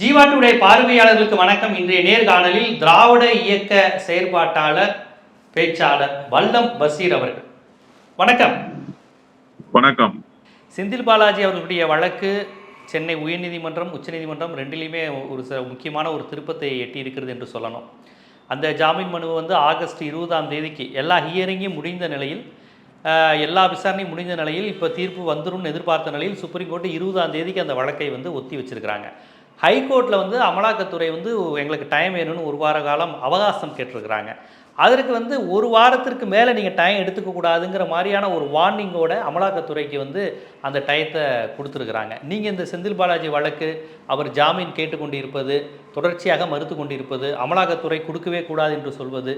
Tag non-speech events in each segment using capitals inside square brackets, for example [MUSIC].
ஜீவாட்டுடைய பார்வையாளர்களுக்கு வணக்கம். இன்றைய நேர்காணலில் திராவிட இயக்க செயற்பாட்டாளர் பேச்சாளர் வல்லம் பசீர் அவர்கள். வணக்கம். வணக்கம். செந்தில் பாலாஜி அவர்களுடைய வழக்கு சென்னை உயர்நீதிமன்றம் உச்சநீதிமன்றம் ரெண்டிலையுமே ஒரு சில முக்கியமான ஒரு திருப்பத்தை எட்டி இருக்கிறது என்று சொல்லணும். அந்த ஜாமீன் மனுவை வந்து ஆகஸ்ட் இருபதாம் தேதிக்கு எல்லா ஹியரிங்கும் முடிந்த நிலையில் எல்லா விசாரணையும் முடிந்த நிலையில் இப்போ தீர்ப்பு வந்துரும்னு எதிர்பார்த்த நிலையில் சுப்ரீம் கோர்ட் இருபதாம் தேதிக்கு அந்த வழக்கை வந்து ஒத்தி வச்சிருக்கிறாங்க. ஹைகோர்ட்டில் வந்து அமலாக்கத்துறை வந்து எங்களுக்கு டைம் வேணும்னு ஒரு வார காலம் அவகாசம் கேட்டிருக்கிறாங்க. அதற்கு வந்து ஒரு வாரத்திற்கு மேலே நீங்கள் டைம் எடுத்துக்க கூடாதுங்கிற மாதிரியான ஒரு வார்னிங்கோட அமலாக்கத்துறைக்கு வந்து அந்த டயத்தை கொடுத்துருக்குறாங்க. நீங்கள் இந்த செந்தில் பாலாஜி வழக்கு அவர் ஜாமீன் கேட்டுக்கொண்டிருப்பது தொடர்ச்சியாக மறுத்து கொண்டிருப்பது அமலாக்கத்துறை கொடுக்கவே கூடாது என்று சொல்வது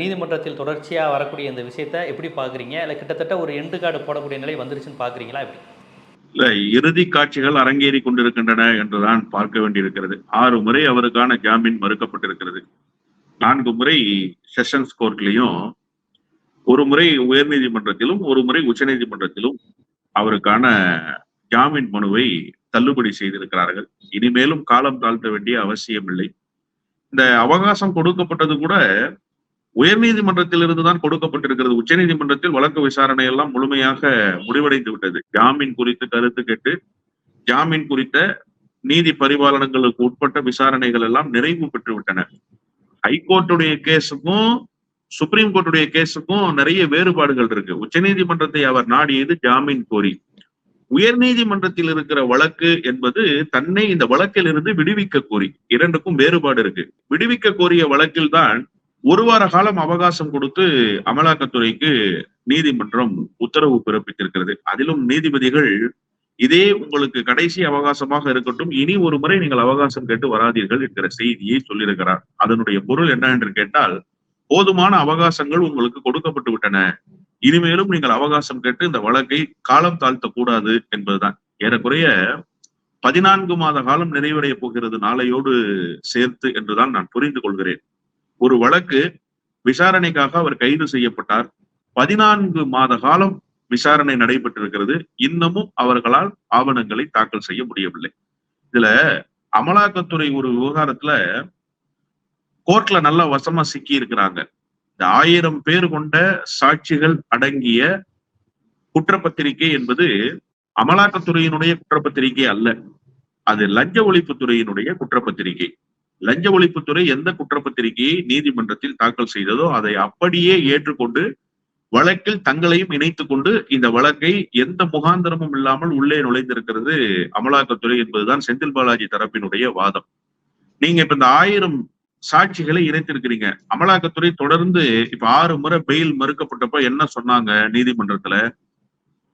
நீதிமன்றத்தில் தொடர்ச்சியாக வரக்கூடிய இந்த விஷயத்தை எப்படி பார்க்குறீங்க? இல்லை கிட்டத்தட்ட ஒரு எண்டு கார்டு போடக்கூடிய நிலை வந்துருச்சுன்னு பார்க்குறீங்களா? எப்படி? இறுதி காட்சிகள் அரங்கேறி கொண்டிருக்கின்றன என்றுதான் பார்க்க வேண்டியிருக்கிறது. ஆறு முறை அவருக்கான ஜாமீன் மறுக்கப்பட்டிருக்கிறது. நான்கு முறை செஷன்ஸ் கோர்ட்லையும் ஒரு முறை உயர்நீதிமன்றத்திலும் ஒரு முறை உச்சநீதிமன்றத்திலும் அவருக்கான ஜாமீன் மனுவை தள்ளுபடி செய்திருக்கிறார்கள். இனிமேலும் காலம் தாழ்த்த வேண்டிய அவசியமில்லை. இந்த அவகாசம் கொடுக்கப்பட்டது கூட உயர்நீதிமன்றத்திலிருந்து தான் கொடுக்கப்பட்டிருக்கிறது. உச்ச நீதிமன்றத்தில் வழக்கு விசாரணை எல்லாம் முழுமையாக முடிவடைந்து விட்டது. ஜாமீன் குறித்து கருத்து கேட்டு ஜாமீன் குறித்த நீதி பரிபாலனங்களுக்கு உட்பட்ட விசாரணைகள் எல்லாம் நிறைவு பெற்று விட்டன. ஹைகோர்ட்டுடைய கேஸுக்கும் சுப்ரீம் கோர்ட்டுடைய கேஸுக்கும் நிறைய வேறுபாடுகள் இருக்கு. உச்சநீதிமன்றத்தை அவர் நாடியது ஜாமீன் கோரி. உயர்நீதிமன்றத்தில் இருக்கிற வழக்கு என்பது தன்னை இந்த வழக்கில் இருந்து விடுவிக்க கோரி. இரண்டுக்கும் வேறுபாடு இருக்கு. விடுவிக்க கோரிய வழக்கில் தான் ஒரு வார காலம் அவகாசம் கொடுத்து அமலாக்கத்துறைக்கு நீதிமன்றம் உத்தரவு பிறப்பித்திருக்கிறது. அதிலும் நீதிபதிகள் இதே உங்களுக்கு கடைசி அவகாசமாக இருக்கட்டும் இனி ஒரு முறை நீங்கள் அவகாசம் கேட்டு வராதீர்கள் என்கிற செய்தியை சொல்லியிருக்கிறார். அதனுடைய பொருள் என்ன என்று கேட்டால் போதுமான அவகாசங்கள் உங்களுக்கு கொடுக்கப்பட்டு விட்டன. இனிமேலும் நீங்கள் அவகாசம் கேட்டு இந்த வழக்கை காலம் தாழ்த்த கூடாது என்பதுதான். ஏறக்குறைய பதினான்கு மாத காலம் நிறைவடைய போகிறது நாளையோடு சேர்த்து என்றுதான் நான் புரிந்து கொள்கிறேன். ஒரு வழக்கு விசாரணைக்காக அவர் கைது செய்யப்பட்டார். பதினான்கு மாத காலம் விசாரணை நடைபெற்றிருக்கிறது. இன்னமும் அவர்களால் ஆவணங்களை தாக்கல் செய்ய முடியவில்லை. இதுல அமலாக்கத்துறை ஒரு விவகாரத்துல கோர்ட்ல நல்லா வசமா சிக்கி இருக்கிறாங்க இந்த ஆயிரம் பேர் கொண்ட சாட்சிகள் அடங்கிய குற்றப்பத்திரிகை என்பது அமலாக்கத்துறையினுடைய குற்றப்பத்திரிகை அல்ல. அது லஞ்ச ஒழிப்புத்துறையினுடைய குற்றப்பத்திரிகை. லஞ்ச ஒழிப்புத்துறை எந்த குற்றப்பத்திரிகையை நீதிமன்றத்தில் தாக்கல் செய்ததோ அதை அப்படியே ஏற்றுக்கொண்டு வழக்கில் தங்களையும் இணைத்துக் கொண்டு இந்த வழக்கை எந்த முகாந்திரமும் இல்லாமல் உள்ளே நுழைந்திருக்கிறது அமலாக்கத்துறை என்பதுதான் செந்தில் பாலாஜி தரப்பினுடைய வாதம். நீங்க இப்ப இந்த ஆயிரம் சாட்சிகளை இணைத்திருக்கிறீங்க. அமலாக்கத்துறை தொடர்ந்து இப்ப ஆறு முறை பெயில் மறுக்கப்பட்டப்ப என்ன சொன்னாங்க நீதிமன்றத்துல?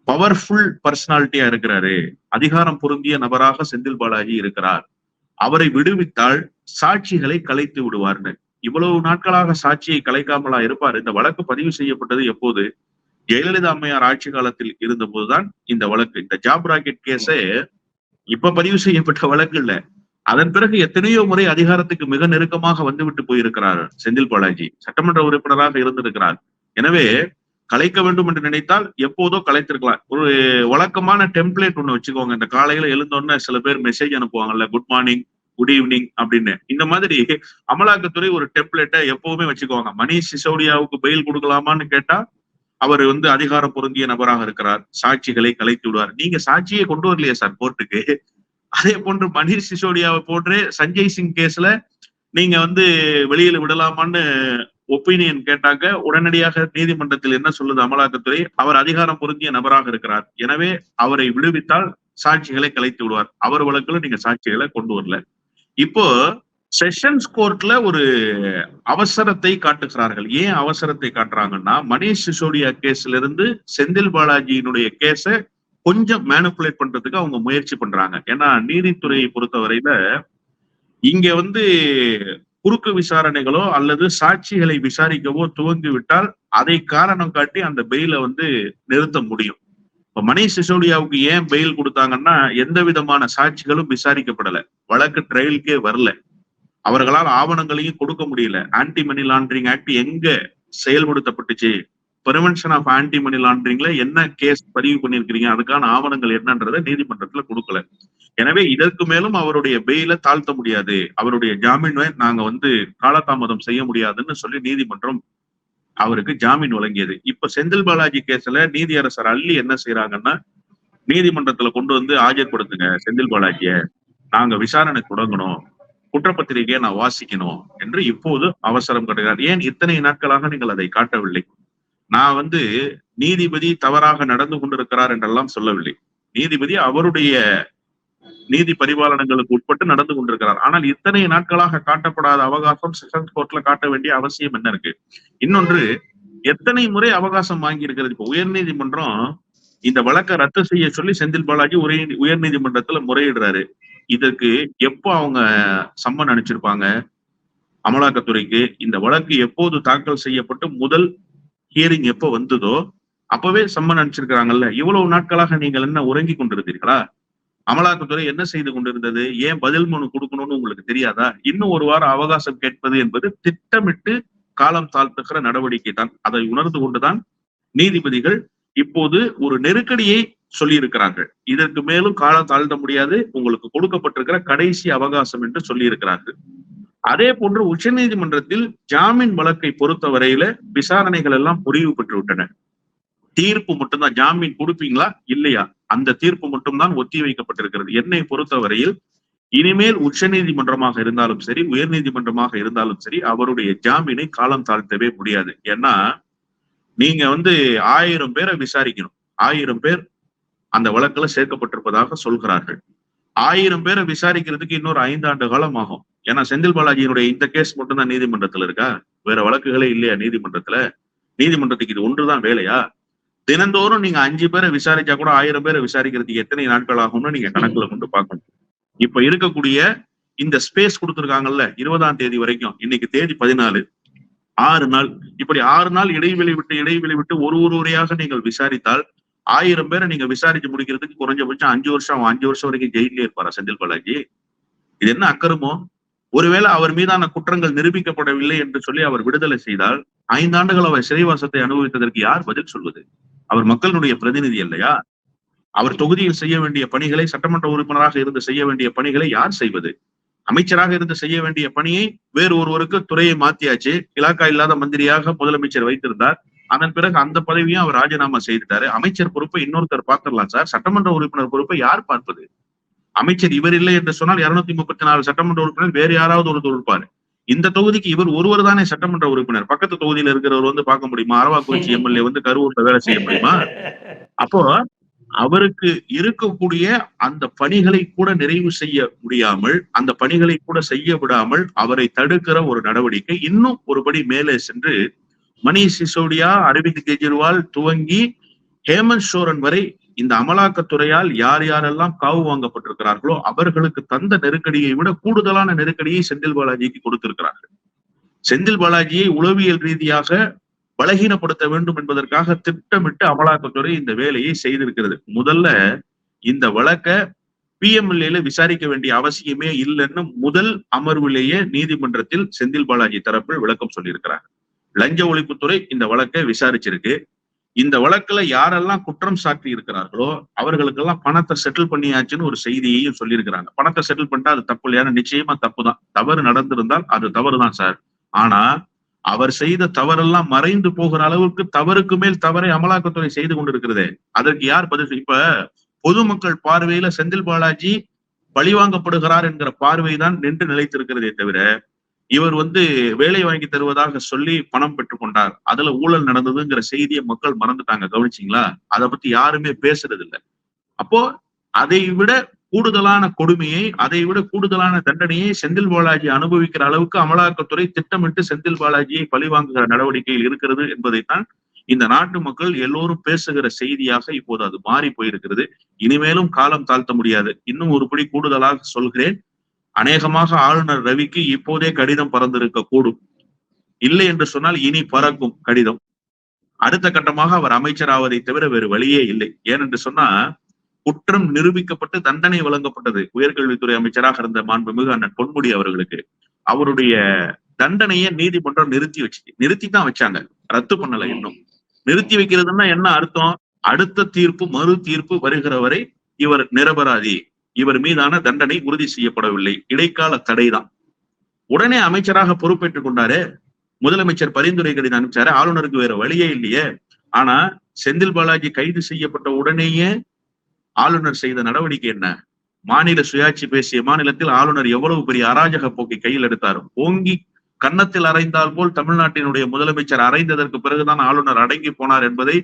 பவர்ஃபுல் பர்சனாலிட்டியா இருக்கிறாரு. அதிகாரம் பொருந்திய நபராக செந்தில் பாலாஜி இருக்கிறார். அவரை விடுவித்தால் சாட்சிகளை கலைத்து விடுவார்னு இவ்வளவு நாட்களாக சாட்சியை கலைக்காமலா இருப்பார்? இந்த வழக்கு பதிவு செய்யப்பட்டது எப்போது? ஜெயலலிதா அம்மையார் ஆட்சி காலத்தில் இருந்த போதுதான் இந்த வழக்கு. இந்த ஜாப் ராக்கெட் கேஸே இப்ப பதிவு செய்யப்பட்ட வழக்கு இல்ல. அதன் பிறகு எத்தனையோ முறை அதிகாரத்துக்கு மிக நெருக்கமாக வந்துவிட்டு போயிருக்கிறார் செந்தில் பாலாஜி. சட்டமன்ற உறுப்பினராக இருந்திருக்கிறார். எனவே கலைக்க வேண்டும் என்று நினைத்தால் எப்போதோ கலைத்திருக்கலாம். ஒரு வழக்கமான டெம்ப்ளேட் ஒண்ணு வச்சுக்கோங்க. இந்த காலையில எழுந்தோடனே சில பேர் மெசேஜ் அனுப்புவாங்கல்ல குட் மார்னிங் குட் ஈவினிங் அப்படின்னு. இந்த மாதிரி அமலாக்கத்துறை ஒரு டெம்ப்ளேட்டை எப்பவுமே வச்சுக்குவாங்க. மணிஷ் சிசோடியாவுக்கு பெயில் கொடுக்கலாமான்னு கேட்டா அவர் வந்து அதிகாரம் பொருந்திய நபராக இருக்கிறார். சாட்சிகளை கலைத்து விடுவார். நீங்க சாட்சியை கொண்டு வரலையே சார் கோர்ட்டுக்கு. அதே போன்று மணிஷ் சிசோடியாவை போன்றே சஞ்சய் சிங் கேஸ்ல நீங்க வந்து வெளியில விடலாமான்னு ஒப்பீனியன் கேட்டாக்க உடனடியாக நீதிமன்றத்தில் என்ன சொல்லுது அமலாக்கத்துறை? அவர் அதிகாரம் பொருந்திய நபராக இருக்கிறார். எனவே அவரை விடுவித்தால் சாட்சிகளை கலைத்து விடுவார். அவர் வழக்குல நீங்க சாட்சிகளை கொண்டு வரல. இப்போ செஷன்ஸ் கோர்ட்ல ஒரு அவசரத்தை காட்டுகிறார்கள். ஏன் அவசரத்தை காட்டுறாங்கன்னா மணீஷ் சிசோடியா கேஸ்ல இருந்து செந்தில் பாலாஜியினுடைய கேஸ கொஞ்சம் மேனுப்புலேட் பண்றதுக்கு அவங்க முயற்சி பண்றாங்க. ஏன்னா நீதித்துறையை பொறுத்தவரையில இங்க வந்து குறுக்கு விசாரணைகளோ அல்லது சாட்சிகளை விசாரிக்கவோ துவங்கி விட்டால் அதை காரணம் காட்டி அந்த பெயிலை வந்து நிறுத்த முடியும். இப்ப மணிஷ் சிசோடியாவுக்கு ஏன் பெயில் கொடுத்தாங்கன்னா எந்த விதமான சாட்சிகளும் விசாரிக்கப்படல. வழக்கு ட்ரையலுக்கே வரல. அவர்களால் ஆவணங்களையும் கொடுக்க முடியல. ஆன்டி மணி லாண்டரிங் ஆக்ட் எங்க செயல்படுத்தப்பட்டுச்சு? பிரிவென்ஷன் ஆஃப் ஆன்டி மணி லாண்டரிங்ல என்ன கேஸ் பதிவு பண்ணிருக்கிறீங்க அதுக்கான ஆவணங்கள் என்னன்றதை நீதிமன்றத்துல கொடுக்கல. எனவே இதற்கு மேலும் அவருடைய பெயில தாழ்த்த முடியாது. அவருடைய ஜாமீனை நாங்க வந்து காலதாமதம் செய்ய முடியாதுன்னு சொல்லி நீதிமன்றம் அவருக்கு ஜாமீன் வழங்கியது. இப்ப செந்தில் பாலாஜி கேஸ்ல நீதியரசர் அள்ளி என்ன செய்யறாங்கன்னா நீதிமன்றத்துல கொண்டு வந்து ஆஜர்படுத்துங்க செந்தில் பாலாஜிய. நாங்க விசாரணை தொடங்கணும். குற்றப்பத்திரிகையை நான் வாசிக்கணும் என்று இப்போது அவசரம் கட்டுகிறார். ஏன் இத்தனை நாட்களாக நீங்கள் அதை காட்டவில்லை? நான் வந்து நீதிபதி தவறாக நடந்து கொண்டிருக்கிறார் என்றெல்லாம் சொல்லவில்லை. நீதிபதி அவருடைய நீதி பரிபாலனங்களுக்கு உட்பட்டு நடந்து கொண்டிருக்கிறார். ஆனால் இத்தனை நாட்களாக காட்டப்படாத அவகாசம் செஷன்ஸ் கோர்ட்ல காட்ட வேண்டிய அவசியம் என்ன இருக்கு? இன்னொன்று எத்தனை முறை அவகாசம் வாங்கி இருக்கிறது இப்ப உயர்நீதிமன்றம் இந்த வழக்கை ரத்து செய்ய சொல்லி செந்தில் பாலாஜி உரை உயர்நீதிமன்றத்துல முறையிடுறாரு. இதற்கு எப்போ அவங்க சம்மன் அனுப்பிச்சிருப்பாங்க? அமலாக்கத்துறைக்கு இந்த வழக்கு எப்போது தாக்கல் செய்யப்பட்டு முதல் ஹியரிங் எப்போ வந்ததோ அப்பவே சம்மன் அனுப்பிச்சிருக்கிறாங்கல்ல. இவ்வளவு நாட்களாக நீங்கள் என்ன உறங்கி கொண்டிருந்தீர்களா? அமலாக்கத்துறை என்ன செய்து கொண்டிருந்தது? ஏன் பதில் மனு கொடுக்கணும்னு உங்களுக்கு தெரியாதா? இன்னும் ஒரு வாரம் அவகாசம் கேட்பது என்பது திட்டமிட்டு காலம் தாழ்த்துகிற நடவடிக்கை தான். அதை உணர்ந்து கொண்டுதான் நீதிபதிகள் இப்போது ஒரு நெருக்கடியை சொல்லியிருக்கிறார்கள். இதற்கு மேலும் காலம் தாழ்த்த முடியாது. உங்களுக்கு கொடுக்கப்பட்டிருக்கிற கடைசி அவகாசம் என்று சொல்லியிருக்கிறார்கள். அதே போன்று உச்ச நீதிமன்றத்தில் ஜாமீன் வழக்கை பொறுத்தவரையில விசாரணைகள் எல்லாம் முடிவு பெற்று விட்டன. தீர்ப்பு மட்டும்தான். ஜாமீன் கொடுப்பீங்களா? இல்லையா? அந்த தீர்ப்பு மட்டும்தான் ஒத்தி வைக்கப்பட்டிருக்கிறது. என்னை பொறுத்தவரையில் இனிமேல் உச்சநீதிமன்றமாக இருந்தாலும் சரி உயர்நீதிமன்றமாக இருந்தாலும் சரி அவருடைய ஜாமீனை காலம் தாழ்த்தவே முடியாது. ஏன்னா நீங்க வந்து ஆயிரம் பேரை விசாரிக்கணும். ஆயிரம் பேர் அந்த வழக்குல சேர்க்கப்பட்டிருப்பதாக சொல்கிறார்கள். ஆயிரம் பேரை விசாரிக்கிறதுக்கு இன்னொரு ஐந்தாண்டு காலம் ஆகும். ஏன்னா செந்தில் பாலாஜியினுடைய இந்த கேஸ் மட்டும்தான் நீதிமன்றத்துல இருக்கா? வேற வழக்குகளே இல்லையா நீதிமன்றத்துல? நீதிமன்றத்துக்கு இது ஒன்றுதான் வேலையா? தினந்தோறும் நீங்க அஞ்சு பேரை விசாரிச்சா கூட ஆயிரம் பேரை விசாரிக்கிறதுக்கு எத்தனை நாட்கள் ஆகும்னு நீங்க கணக்குல கொண்டு பார்க்கணும். இப்ப இருக்கக்கூடிய இந்த ஸ்பேஸ் கொடுத்துருக்காங்கல்ல இருபதாம் தேதி வரைக்கும் இன்னைக்கு தேதி பதினாலு. ஆறு நாள். இப்படி ஆறு நாள் இடைவெளி விட்டு இடைவெளி விட்டு ஒரு ஒரு முறையாக நீங்கள் விசாரித்தால் ஆயிரம் பேரை நீங்க விசாரிச்சு முடிக்கிறதுக்கு குறைஞ்சபட்சம் அஞ்சு வருஷம் அஞ்சு வருஷம் வரைக்கும் ஜெயிலே இருப்பாரா செந்தில் பாலாஜி? இது என்ன அக்கறமோ ஒருவேளை அவர் மீதான குற்றங்கள் நிரூபிக்கப்படவில்லை என்று சொல்லி அவர் விடுதலை செய்தால் ஐந்தாண்டுகள் அவர் சிறைவாசத்தை அனுபவித்ததற்கு யார் பதில் சொல்வது? அவர் மக்களுடைய பிரதிநிதி இல்லையா அவர் தொகுதியில் செய்ய வேண்டிய பணிகளை சட்டமன்ற உறுப்பினராக இருந்து செய்ய வேண்டிய பணிகளை யார் செய்வது? அமைச்சராக இருந்து செய்ய வேண்டிய பணியை வேறு ஒருவருக்கு துறையை மாத்தியாச்சு. இலாக்கா இல்லாத மந்திரியாக முதலமைச்சர் வைத்திருந்தார். அதன் பிறகு அந்த பதவியும் அவர் ராஜினாமா செய்துட்டாரு. அமைச்சர் பொறுப்பை இன்னொருத்தர் பார்த்துடலாம் சார். சட்டமன்ற உறுப்பினர் பொறுப்பை யார் பார்ப்பது? அமைச்சர் இவர் இல்லை என்று சொன்னால் இருநூத்தி முப்பத்தி நாலு சட்டமன்ற உறுப்பினர் வேறு யாராவது ஒருத்தர் இருப்பாரு. இந்த தொகுதிக்கு இவர் ஒருவர் தானே சட்டமன்ற உறுப்பினர். பக்கத்து தொகுதியில இருக்கிறவர் வந்து பார்க்க முடியுமா? அரவாக்குறிச்சி [LAUGHS] எம்எல்ஏ வந்து கரூர்ல வேலை செய்ய முடியுமா? அப்போ அவருக்கு இருக்கக்கூடிய அந்த பணிகளை கூட நிறைவு செய்ய முடியாமல் அந்த பணிகளை கூட செய்ய விடாமல் அவரை தடுக்கிற ஒரு நடவடிக்கை இன்னும் ஒருபடி மேலே சென்று மணிஷ் சிசோடியா அரவிந்த் கெஜ்ரிவால் துவங்கி ஹேமந்த் சோரன் வரை இந்த அமலாக்கத்துறையால் யார் யாரெல்லாம் காவு வாங்கப்பட்டிருக்கிறார்களோ அவர்களுக்கு தந்த நெருக்கடியை விட கூடுதலான நெருக்கடியை செந்தில் பாலாஜிக்கு கொடுத்திருக்கிறார்கள். செந்தில் பாலாஜியை உளவியல் ரீதியாக பலகீனப்படுத்த வேண்டும் என்பதற்காக திட்டமிட்டு அமலாக்கத்துறை இந்த வேலையை செய்திருக்கிறது. முதல்ல இந்த வழக்க பிஎம்எல்ஏல விசாரிக்க வேண்டிய அவசியமே இல்லைன்னு முதல் அமர்விலேயே நீதிமன்றத்தில் செந்தில் பாலாஜி தரப்பில் விளக்கம் சொல்லியிருக்கிறாங்க லஞ்ச ஒழிப்புத்துறை இந்த வழக்கை விசாரிச்சிருக்கு. இந்த வழக்குல யாரெல்லாம் குற்றம் சாட்டி இருக்கிறார்களோ அவர்களுக்கெல்லாம் பணத்தை செட்டில் பண்ணியாச்சுன்னு ஒரு செய்தியையும் சொல்லியிருக்கிறாங்க. பணத்தை செட்டில் பண்ணிட்டா அது தப்பு இல்லையா? நிச்சயமா தப்பு தான் தவறு நடந்திருந்தால் அது தவறு தான் சார் ஆனா அவர் செய்த தவறெல்லாம் மறைந்து போகிற அளவுக்கு தவறுக்கு மேல் தவறை அமலாக்கத்துறை செய்து கொண்டிருக்கிறது. அதற்கு யார் பதில் இப்ப பொதுமக்கள் பார்வையில செந்தில் பாலாஜி பழிவாங்கப்படுகிறார் என்கிற பார்வைதான் நின்று நிலைத்திருக்கிறதே தவிர இவர் வந்து வேலை வாங்கி தருவதாக சொல்லி பணம் பெற்றுக்கொண்டார் அதுல ஊழல் நடந்ததுங்கிற செய்தியை மக்கள் மறந்துட்டாங்க. கவனிச்சிங்களா? அதை பத்தி யாருமே பேசுறது இல்லை அப்போ அதை விட கூடுதலான கொடுமையை அதை விட கூடுதலான தண்டனையை செந்தில் பாலாஜி அனுபவிக்கிற அளவுக்கு அமலாக்கத்துறை திட்டமிட்டு செந்தில் பாலாஜியை பழிவாங்குகிற நடவடிக்கையில் இருக்கிறது என்பதைத்தான் இந்த நாட்டு மக்கள் எல்லோரும் பேசுகிற செய்தியாக இப்போது அது மாறி போயிருக்கிறது. இனிமேலும் காலம் தாழ்த்த முடியாது. இன்னும் ஒருபடி கூடுதலாக சொல்கிறேன். அநேகமாக ஆளுநர் ரவிக்கு இப்போதே கடிதம் பறந்திருக்க கூடும். இல்லை என்று சொன்னால் இனி பறக்கும் கடிதம். அடுத்த கட்டமாக அவர் அமைச்சராவதை தவிர வேறு வழியே இல்லை. ஏனென்று சொன்னா குற்றம் நிரூபிக்கப்பட்டு தண்டனை வழங்கப்பட்டது. உயர்கல்வித்துறை அமைச்சராக இருந்த மாண்புமிகு அண்ணன் பொன்முடி அவர்களுக்கு. அவருடைய தண்டனையை நீதிமன்றம் நிறுத்தி வச்சு நிறுத்தி தான் வச்சாங்க. ரத்து பண்ணல இன்னும். நிறுத்தி வைக்கிறதுன்னா என்ன அர்த்தம்? அடுத்த தீர்ப்பு மறு தீர்ப்பு வருகிற வரை இவர் நிரபராதி. இவர் மீதான தண்டனை உறுதி செய்யப்படவில்லை. இடைக்கால தடைதான். உடனே அமைச்சராக பொறுப்பேற்றுக் கொண்டாரு. முதலமைச்சர் பரிந்துரை அனுப்பிச்சாரு ஆளுநருக்கு வேற வழியே இல்லையே. ஆனா செந்தில் பாலாஜி கைது செய்யப்பட்ட உடனேயே ஆளுநர் செய்த நடவடிக்கை என்ன? மாநில சுயாட்சி பேசிய மாநிலத்தில் ஆளுநர் எவ்வளவு பெரிய அராஜக போக்கை கையில் எடுத்தார்? ஓங்கி கன்னத்தில் அரைந்தால் போல் தமிழ்நாட்டினுடைய முதலமைச்சர் அறைந்ததற்கு பிறகுதான் ஆளுநர் அடங்கி போனார் என்பதை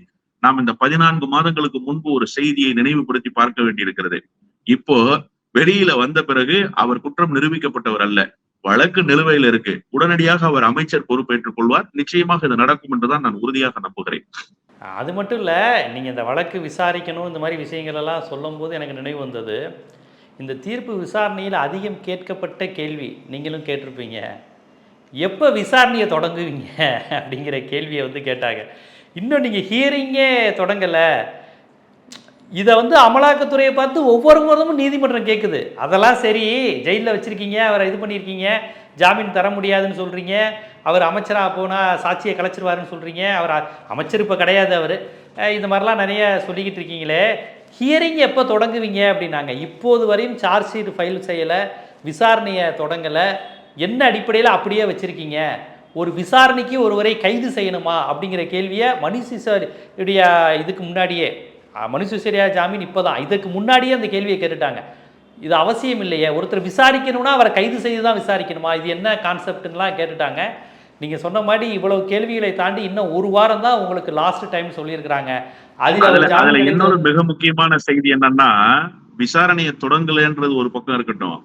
நாம் இந்த பதினான்கு மாதங்களுக்கு முன்பு ஒரு செய்தியை நினைவுபடுத்தி பார்க்க வேண்டியிருக்கிறது. இப்போ வெளியில வந்த பிறகு அவர் குற்றம் நிரூபிக்கப்பட்டவர் அல்ல. வழக்கு நிலுவையில் இருக்கு. உடனடியாக அவர் அமைச்சர் பொறுப்பேற்றுக் கொள்வார். நிச்சயமாக இது நடக்கும் என்றுதான் நான் உறுதியாக நம்புகிறேன். அது மட்டும் இல்லை நீங்கள் இந்த வழக்கு விசாரிக்கணும் இந்த மாதிரி விஷயங்கள் எல்லாம் சொல்லும்போது எனக்கு நினைவு வந்தது. இந்த தீர்ப்பு விசாரணையில் அதிகம் கேட்கப்பட்ட கேள்வி நீங்களும் கேட்டிருப்பீங்க. எப்போ விசாரணையை தொடங்குவீங்க அப்படிங்கிற கேள்வியை வந்து கேட்டாங்க. இன்னும் நீங்கள் ஹியரிங்கே தொடங்கலை. இதை வந்து அமலாக்கத்துறையை பார்த்து ஒவ்வொரு முறமும் நீதிமன்றம் கேட்குது அதெல்லாம் சரி ஜெயிலில் வச்சுருக்கீங்க அவரை இது பண்ணியிருக்கீங்க ஜாமீன் தர முடியாதுன்னு சொல்கிறீங்க அவர் அமைச்சராக போனால் சாட்சியை கலைச்சிருவாருன்னு சொல்கிறீங்க அவர் அமைச்சர் இப்போ கிடையாது அவர். இந்த மாதிரிலாம் நிறைய சொல்லிக்கிட்டு இருக்கீங்களே. ஹியரிங் எப்போ தொடங்குவீங்க அப்படின்னாங்க. இப்போது வரையும் சார்ஜ் ஷீட் ஃபைல் செய்யலை விசாரணையை தொடங்கலை. என்ன அடிப்படையில் அப்படியே வச்சுருக்கீங்க? ஒரு விசாரணைக்கு ஒருவரை கைது செய்யணுமா அப்படிங்கிற கேள்வியை மணி இதுக்கு முன்னாடியே அஹ், மனு சிசோடியா ஜாமீன் இப்போ தான் இதுக்கு முன்னாடியே அந்த கேள்வியை கேட்டுட்டாங்க. இது அவசியம் இல்லையே. ஒருத்தர் விசாரிக்கணும்னா அவரை கைது செய்து தான் விசாரிக்கணுமா? இது என்ன கான்செப்ட்லாம் கேட்டுட்டாங்க. நீங்கள் சொன்ன மாதிரி இவ்வளவு கேள்விகளை தாண்டி இன்னும் ஒரு வாரம் தான் உங்களுக்கு லாஸ்ட் டைம் சொல்லியிருக்கிறாங்க. அதில் இன்னொரு மிக முக்கியமான செய்தி என்னன்னா விசாரணையை தொடங்கலைன்றது ஒரு பக்கம் இருக்கட்டும்.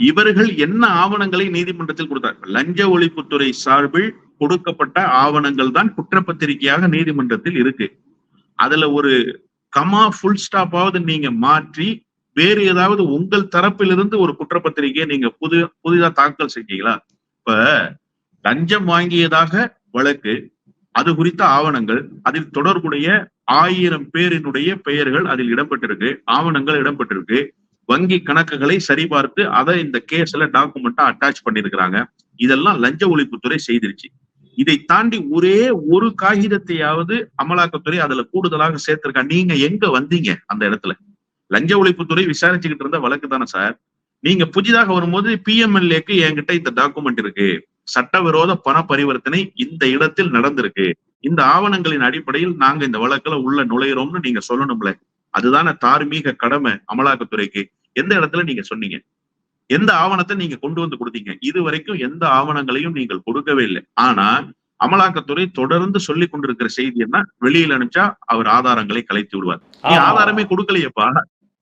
இவர்கள் என்ன ஆவணங்களை நீதிமன்றத்தில் கொடுத்தார்? லஞ்ச ஒழிப்புத்துறை சார்பில் கொடுக்கப்பட்ட ஆவணங்கள் தான் குற்றப்பத்திரிகையாக நீதிமன்றத்தில் இருக்கு. அதுல ஒரு கமா ஃபுல் ஸ்டாப்பாவது நீங்க மாற்றி வேறு ஏதாவது உங்கள் தரப்பிலிருந்து ஒரு குற்றப்பத்திரிகையை நீங்க புது புதிதா தாக்கல் செஞ்சீங்களா? இப்ப லஞ்சம் வாங்கியதாக வழக்கு அது குறித்த ஆவணங்கள் அதில் தொடர்புடைய ஆயிரம் பேரினுடைய பெயர்கள் அதில் இடம்பெற்றிருக்கு ஆவணங்கள் இடம்பெற்றிருக்கு. வங்கி கணக்குகளை சரிபார்த்து அதை இந்த கேஸ்ல டாக்குமெண்டா அட்டாச் பண்ணிருக்கிறாங்க இதெல்லாம் லஞ்ச ஒழிப்புத்துறை செய்திருச்சு. இதை தாண்டி ஒரே ஒரு காகிதத்தையாவது அமலாக்கத்துறை அதுல கூடுதலாக சேர்த்திருக்கா? நீங்க எங்க வந்தீங்க அந்த இடத்துல? லஞ்ச ஒழிப்புத்துறை விசாரிச்சுக்கிட்டு இருந்த வழக்கு தானே சார். நீங்க புதிதாக வரும்போது பிஎம்எல்ஏக்கு என்கிட்ட இந்த டாக்குமெண்ட் இருக்கு. சட்டவிரோத பண பரிவர்த்தனை இந்த இடத்தில் நடந்திருக்கு. இந்த ஆவணங்களின் அடிப்படையில் நாங்க இந்த வழக்குல உள்ள நுழையிறோம்னு நீங்க சொல்லணும்ல. அதுதானே தார்மீக கடமை அமலாக்கத்துறைக்கு. எந்த இடத்துல நீங்க சொன்னீங்க? எந்த ஆவணத்தை நீங்க கொண்டு வந்து கொடுத்தீங்க? இது வரைக்கும் எந்த ஆவணங்களையும் நீங்கள் கொடுக்கவே இல்லை. ஆனா அமலாக்கத்துறை தொடர்ந்து சொல்லி கொண்டிருக்கிற செய்தி என்ன? வெளியில அனுப்பிச்சா அவர் ஆதாரங்களை கலைத்து விடுவார். நீ. ஆதாரமே கொடுக்கலையேப்பா.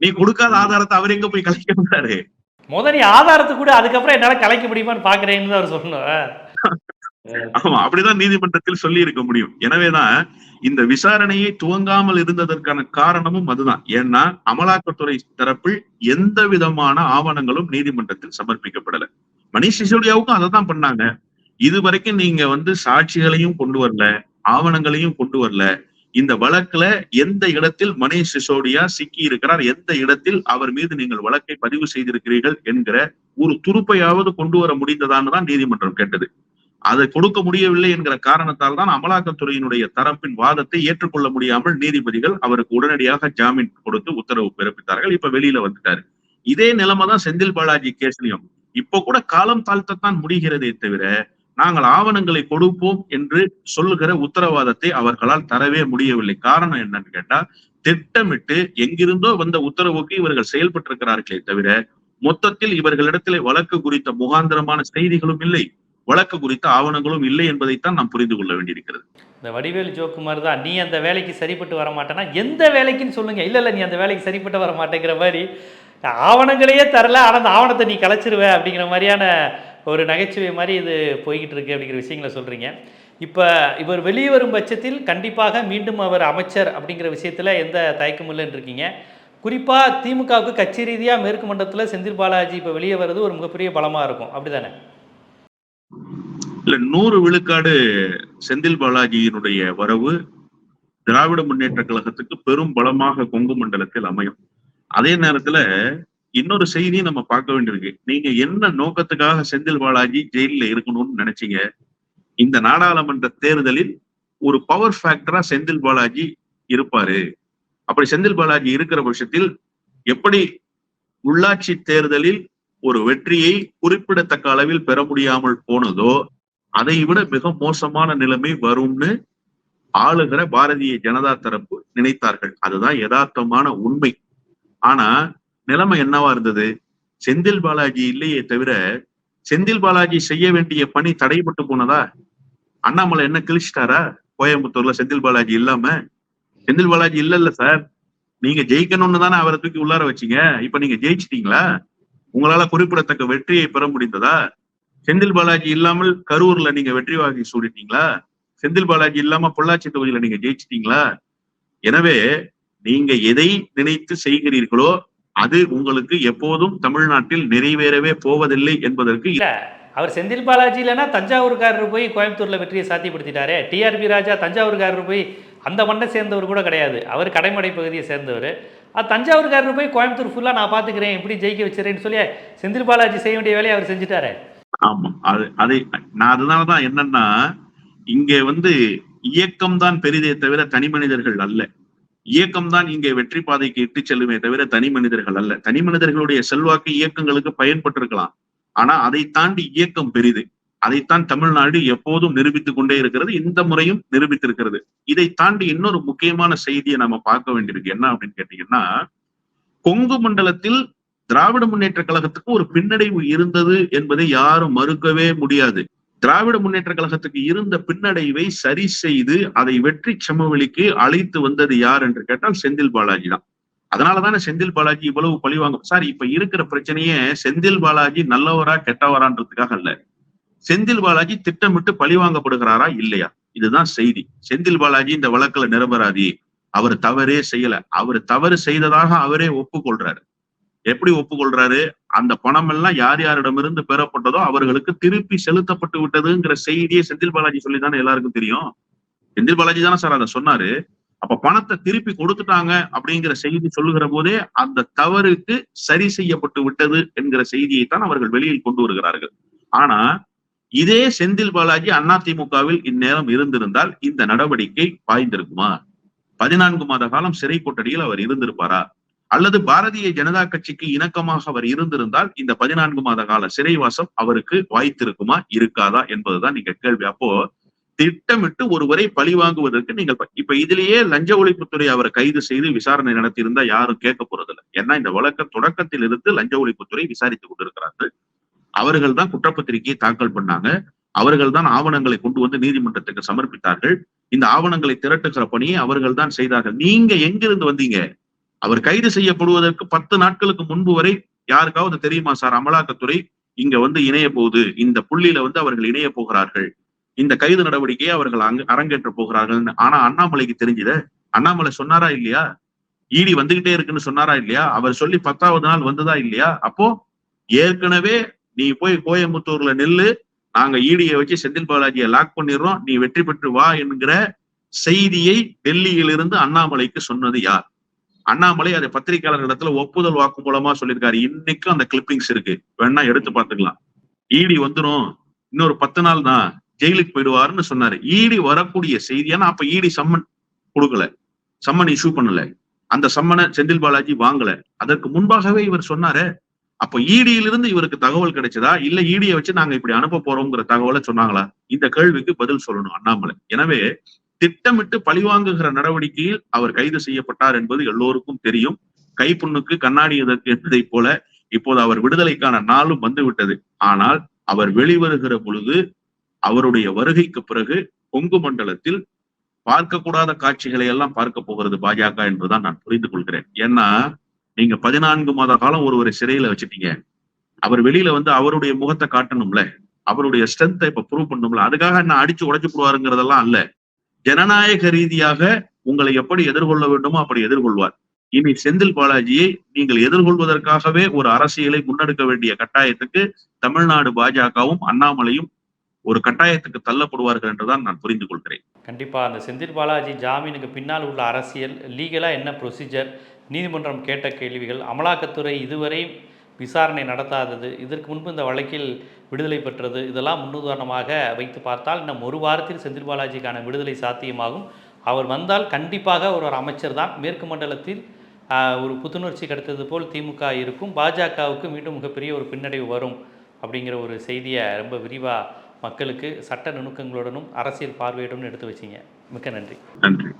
நீ கொடுக்காத ஆதாரத்தை அவர் எங்க போய் கலைக்க விட்டாரு முத நீ ஆதாரத்தை கூட அதுக்கப்புறம் என்னால் கலைக்க முடியுமான்னு பார்க்குறேன்னு அவர் சொல்லணும் ஆமா அப்படிதான் நீதிமன்றத்தில் சொல்லி இருக்க முடியும். எனவேதான் இந்த விசாரணையை துவங்காமல் இருந்ததற்கான காரணமும் அதுதான். ஏன்னா அமலாக்கத்துறை தரப்பில் எந்த விதமான ஆவணங்களும் நீதிமன்றத்தில் சமர்ப்பிக்கப்படல. மணிஷ் சிசோடியாவுக்கும் அதை தான் பண்ணாங்க. இது வரைக்கும் நீங்க வந்து சாட்சிகளையும் கொண்டு வரல ஆவணங்களையும் கொண்டு வரல. இந்த வழக்குல எந்த இடத்தில் மணிஷ் சிசோடியா சிக்கி இருக்கிறார் எந்த இடத்தில் அவர் மீது நீங்கள் வழக்கை பதிவு செய்திருக்கிறீர்கள் என்கிற ஒரு துருப்பையாவது கொண்டு வர முடிந்ததான்னு தான் நீதிமன்றம் கேட்டது. அதை கொடுக்க முடியவில்லை என்கிற காரணத்தால் தான் அமலாக்கத்துறையினுடைய தரப்பின் வாதத்தை ஏற்றுக்கொள்ள முடியாமல் நீதிபதிகள் அவருக்கு உடனடியாக ஜாமீன் கொடுத்து உத்தரவு பிறப்பித்தார்கள். இப்ப வெளியில வந்துட்டாரு. இதே நிலைமை தான் செந்தில் பாலாஜி கேஸ்லயும். இப்ப கூட காலம் தாழ்த்தத்தான் முடிகிறதே தவிர நாங்கள் ஆவணங்களை கொடுப்போம் என்று சொல்லுகிற உத்தரவாதத்தை அவர்களால் தரவே முடியவில்லை. காரணம் என்னன்னு கேட்டா திட்டமிட்டு எங்கிருந்தோ வந்த உத்தரவுக்கு இவர்கள் செயல்பட்டிருக்கிறார்களே தவிர மொத்தத்தில் இவர்களிடத்திலே வழக்கு குறித்த முகாந்திரமான செய்திகளும் இல்லை. வழக்கு குறித்த ஆவணங்களும் இல்லை என்பதைத்தான் நாம் புரிந்து கொள்ள வேண்டியிருக்கிறது. இந்த வடிவேல் ஜோக்கு மாதிரி தான் நீ அந்த வேலைக்கு சரிப்பட்டு வர மாட்டேன்னா எந்த வேலைக்குன்னு சொல்லுங்க. இல்லை இல்லை நீ அந்த வேலைக்கு சரிப்பட்டு வர மாட்டேங்கிற மாதிரி ஆவணங்களையே தரல ஆனால் அந்த ஆவணத்தை நீ கலைச்சிருவ அப்படிங்கிற மாதிரியான ஒரு நகைச்சுவை மாதிரி இது போய்கிட்டு இருக்கு அப்படிங்கிற விஷயங்களை சொல்கிறீங்க இப்போ இவர் வெளியே வரும் பட்சத்தில் கண்டிப்பாக மீண்டும் அவர் அமைச்சர் அப்படிங்கிற விஷயத்தில் எந்த தயக்கமும் இல்லைன்னு இருக்கீங்க. குறிப்பாக திமுகவுக்கு கட்சி ரீதியாக மேற்கு மண்டலத்தில் செந்தில் பாலாஜி இப்போ வெளியே வர்றது ஒரு மிகப்பெரிய பலமாக இருக்கும். அப்படிதானே? இல்ல நூறு விழுக்காடு செந்தில் பாலாஜியினுடைய வரவு திராவிட முன்னேற்ற கழகத்துக்கு பெரும் பலமாக கொங்கு மண்டலத்தில் அமையும். அதே நேரத்துல இன்னொரு செய்தி நம்ம பார்க்க வேண்டியிருக்கு. நீங்க என்ன நோக்கத்துக்காக செந்தில் பாலாஜி ஜெயில இருக்கணும்னு நினைச்சீங்க? இந்த நாடாளுமன்ற தேர்தலில் ஒரு பவர் ஃபேக்டரா செந்தில் பாலாஜி இருப்பாரு. அப்படி செந்தில் பாலாஜி இருக்கிற பட்சத்தில் எப்படி உள்ளாட்சி தேர்தலில் ஒரு வெற்றியை குறிப்பிடத்தக்க அளவில் பெற முடியாமல் போனதோ அதை விட மிக மோசமான நிலைமை வரும்னு ஆளுகிற பாரதிய ஜனதா தரப்பு நினைத்தார்கள். அதுதான் யதார்த்தமான உண்மை. ஆனா நிலைமை என்னவா இருந்தது? செந்தில் பாலாஜி இல்லையே தவிர செந்தில் பாலாஜி செய்ய வேண்டிய பணி தடைபட்டு போனதா? அண்ணாமலை என்ன கிழிச்சிட்டாரா? கோயம்புத்தூர்ல செந்தில் பாலாஜி இல்லாம? செந்தில் பாலாஜி இல்ல இல்ல சார். நீங்க ஜெயிக்கணும்னு தானே அவரை தூக்கி உள்ளார வச்சீங்க. இப்ப நீங்க ஜெயிச்சிட்டீங்களா? உங்களால குறிப்பிடத்தக்க வெற்றியை பெற முடிந்ததா? செந்தில் பாலாஜி இல்லாமல் கரூர்ல நீங்க வெற்றி வாகி சூடிட்டீங்களா? செந்தில் பாலாஜி இல்லாம பொள்ளாச்சி தொகுதியில நீங்க ஜெயிச்சிட்டீங்களா? எனவே நீங்க எதை நினைத்து செய்கிறீர்களோ அது உங்களுக்கு எப்போதும் தமிழ்நாட்டில் நிறைவேறவே போவதில்லை என்பதற்கு அவர் செந்தில் பாலாஜி இல்லைன்னா தஞ்சாவூர்காரர் போய் கோயம்புத்தூர்ல வெற்றியை சாத்தியப்படுத்திட்டாரு. டிஆர்பி ராஜா தஞ்சாவூர்காரர் போய் அந்த மண்ணை சேர்ந்தவர் கூட கிடையாது. அவர் கடைமடை பகுதியை சேர்ந்தவர். அது தஞ்சாவூர்காரர் போய் கோயம்புத்தூர் ஃபுல்லாக நான் பார்த்துக்கிறேன் எப்படி ஜெயிக்க வச்சுறேன்னு சொல்லி செந்தில் பாலாஜி செய்ய வேண்டிய வேலையை அவர் செஞ்சுட்டாரு. ஆமா. அது அதை நான் அதனாலதான் என்னன்னா இங்க வந்து இயக்கம் தான் பெரிதே தவிர தனி மனிதர்கள் அல்ல. இயக்கம் தான் இங்கே வெற்றி பாதைக்கு இட்டு செல்லுமே தவிர தனி மனிதர்கள் அல்ல. தனி மனிதர்களுடைய செல்வாக்கு இயக்கங்களுக்கு பயன்பட்டிருக்கலாம். ஆனா அதை தாண்டி இயக்கம் பெரிது. அதைத்தான் தமிழ்நாடு எப்போதும் நிரூபித்துக் கொண்டே இருக்கிறது. இந்த முறையும் நிரூபித்திருக்கிறது. இதை தாண்டி இன்னொரு முக்கியமான செய்தியை நாம பார்க்க வேண்டியிருக்கு. என்ன அப்படின்னு கேட்டீங்கன்னா கொங்கு மண்டலத்தில் திராவிட முன்னேற்ற கழகத்துக்கு ஒரு பின்னடைவு இருந்தது என்பதை யாரும் மறுக்கவே முடியாது. திராவிட முன்னேற்ற கழகத்துக்கு இருந்த பின்னடைவை சரி செய்து அதை வெற்றி சமவெளிக்கு அழைத்து வந்தது யார் என்று கேட்டால் செந்தில் பாலாஜி தான். அதனாலதானே செந்தில் பாலாஜி இவ்வளவு பழிவாங்க சார் இப்ப இருக்கிற பிரச்சனையே செந்தில் பாலாஜி நல்லவரா கெட்டவரான்றதுக்காக அல்ல செந்தில் பாலாஜி திட்டமிட்டு பழிவாங்கப்படுகிறாரா இல்லையா? இதுதான் செய்தி. செந்தில் பாலாஜி இந்த வழக்குல நிரபராதி. அவர் தவறே செய்யல. அவர் தவறு செய்ததாக அவரே ஒப்புக்கொள்றாரு. எப்படி ஒப்புக்கொள்றாரு? அந்த பணம் எல்லாம் யார் யாரிடமிருந்து பெறப்பட்டதோ அவர்களுக்கு திருப்பி செலுத்தப்பட்டு விட்டதுங்கிற செய்தியை செந்தில் பாலாஜி சொல்லிதானே எல்லாருக்கும் தெரியும். செந்தில் பாலாஜி தானே சார் அதை சொன்னாரு. அப்ப பணத்தை திருப்பி கொடுத்துட்டாங்க அப்படிங்கிற செய்தி சொல்லுகிற போதே அந்த தவறுக்கு சரி செய்யப்பட்டு விட்டது என்கிற செய்தியை தான் அவர்கள் வெளியில் கொண்டு வருகிறார்கள். ஆனா இதே செந்தில் பாலாஜி அதிமுகவில் இந்நேரம் இருந்திருந்தால் இந்த நடவடிக்கை பாய்ந்திருக்குமா பதினான்கு மாத காலம் சிறை கொட்டடியில் அவர் இருந்திருப்பாரா? அல்லது பாரதிய ஜனதா கட்சிக்கு இணக்கமாக அவர் இருந்திருந்தால் இந்த பதினான்கு மாத கால சிறைவாசம் அவருக்கு வாய்த்திருக்குமா இருக்காதா என்பதுதான் நீங்க கேள்வி. அப்போ திட்டமிட்டு ஒருவரை பழி வாங்குவதற்கு நீங்கள் இப்ப இதுலயே லஞ்ச ஒழிப்புத்துறை அவரை கைது செய்து விசாரணை நடத்தியிருந்தா யாரும் கேட்க போறதில்லை. ஏன்னா இந்த வழக்க தொடக்கத்தில் இருந்து லஞ்ச ஒழிப்புத்துறை விசாரித்துக் கொண்டிருக்கிறார்கள். அவர்கள் தான் குற்றப்பத்திரிகையை தாக்கல் பண்ணாங்க. அவர்கள் தான் ஆவணங்களை கொண்டு வந்து நீதிமன்றத்துக்கு சமர்ப்பித்தார்கள். இந்த ஆவணங்களை திரட்டுகிற பணியை அவர்கள் தான் செய்தார்கள். நீங்க எங்கிருந்து வந்தீங்க? அவர் கைது செய்யப்படுவதற்கு பத்து நாட்களுக்கு முன்பு வரை யாருக்காவது தெரியுமா சார்? அமலாக்கத்துறை இங்க வந்து இணைய போகுது. இந்த புள்ளியில வந்து அவர்கள் இணைய போகிறார்கள். இந்த கைது நடவடிக்கையை அவர்கள் அங்க அரங்கேற்ற போகிறார்கள். ஆனா அண்ணாமலைக்கு தெரிஞ்சத. அண்ணாமலை சொன்னாரா இல்லையா? ஈடி வந்துகிட்டே இருக்குன்னு சொன்னாரா இல்லையா? அவர் சொல்லி பத்தாவது நாள் வந்ததா இல்லையா? அப்போ ஏற்கனவே நீ போய் கோயம்புத்தூர்ல நெல்லு. நாங்க ஈடியை வச்சு செந்தில் பாலாஜியை லாக் பண்ணிடுறோம். நீ வெற்றி பெற்று வா என்கிற செய்தியை டெல்லியிலிருந்து அண்ணாமலைக்கு சொன்னது யார்? அண்ணாமலை அதை பத்திரிகையாளர்களிடத்துல ஒப்புதல் வாக்கு மூலமா சொல்லியிருக்காரு. இன்னைக்கும் அந்த கிளிப்பிங்ஸ் இருக்கு. வேணா எடுத்து பார்த்துக்கலாம். ஈடி வந்துரும். இன்னொரு பத்து நாள் தான் ஜெயிலுக்கு போயிடுவாருன்னு சொன்னாரு. ஈடி வரக்கூடிய செய்தி ஏன்னா அப்ப ஈடி சம்மன் கொடுக்கல. சம்மன் இஷ்யூ பண்ணல. அந்த சம்மனை செந்தில் பாலாஜி வாங்கல. அதற்கு முன்பாகவே இவர் சொன்னாரு அப்ப ஈடியிலிருந்து இவருக்கு தகவல் கிடைச்சதா? இல்ல ஈடியை வச்சு நாங்க இப்படி அனுப்ப போறோம்ங்கிற தகவலை சொன்னாங்களா? இந்த கேள்விக்கு பதில் சொல்லணும் அண்ணாமலை. எனவே திட்டமிட்டு பழிவாங்குகிற நடவடிக்கையில் அவர் கைது செய்யப்பட்டார் என்பது எல்லோருக்கும் தெரியும். கைப்புண்ணுக்கு கண்ணாடி எதற்கு என்பதை போல இப்போது அவர் விடுதலைக்கான நாளும் வந்துவிட்டது. ஆனால் அவர் வெளிவருகிற பொழுது அவருடைய வருகைக்கு பிறகு கொங்கு மண்டலத்தில் பார்க்கக்கூடாத காட்சிகளை எல்லாம் பார்க்க போகிறது பாஜக என்பதுதான் நான் புரிந்து கொள்கிறேன். ஏன்னா நீங்க பதினான்கு மாத காலம் ஒருவரை சிறையில வச்சுட்டீங்க. அவர் வெளியில வந்து அவருடைய முகத்தை காட்டணும்ல. அவருடைய ஸ்ட்ரென்த்தை இப்ப ப்ரூவ் பண்ணணும்ல. அதுக்காக என்ன அடிச்சு உடைச்சு போடுவாருங்கிறதெல்லாம் அல்ல. ஜனநாயக ரீதியாக உங்களை எப்படி எதிர்கொள்ள வேண்டுமோ அப்படி எதிர்கொள்வார். இனி செந்தில் பாலாஜியை நீங்கள் எதிர்கொள்வதற்காகவே ஒரு அரசியலை முன்னெடுக்க வேண்டிய கட்டாயத்துக்கு தமிழ்நாடு பாஜகவும் அண்ணாமலையும் ஒரு கட்டாயத்துக்கு தள்ளப்படுவார்கள் என்றுதான் நான் புரிந்து கொள்கிறேன். கண்டிப்பாக அந்த செந்தில் பாலாஜி ஜாமீனுக்கு பின்னால் உள்ள அரசியல் லீகலாக என்ன ப்ரொசீஜர் நீதிமன்றம் கேட்ட கேள்விகள் அமலாக்கத்துறை இதுவரை விசாரணை நடத்தாதது இதற்கு முன்பு இந்த வழக்கில் விடுதலை பெற்றது இதெல்லாம் முன்னுதாரணமாக வைத்து பார்த்தால் இன்னும் ஒரு வாரத்தில் செந்தில் பாலாஜிக்கான விடுதலை சாத்தியமாகும். அவர் வந்தால் கண்டிப்பாக ஒரு ஒரு அமைச்சர் தான். மேற்கு மண்டலத்தில் ஒரு புத்துணர்ச்சி கிடைத்தது போல் திமுக இருக்கும். பாஜகவுக்கு மீண்டும் மிகப்பெரிய ஒரு பின்னடைவு வரும் அப்படிங்கிற ஒரு செய்தியை ரொம்ப விரிவாக மக்களுக்கு சட்ட நுணுக்கங்களுடனும் அரசியல் பார்வையுடனும் எடுத்து வச்சிங்க. மிக்க நன்றி. நன்றி.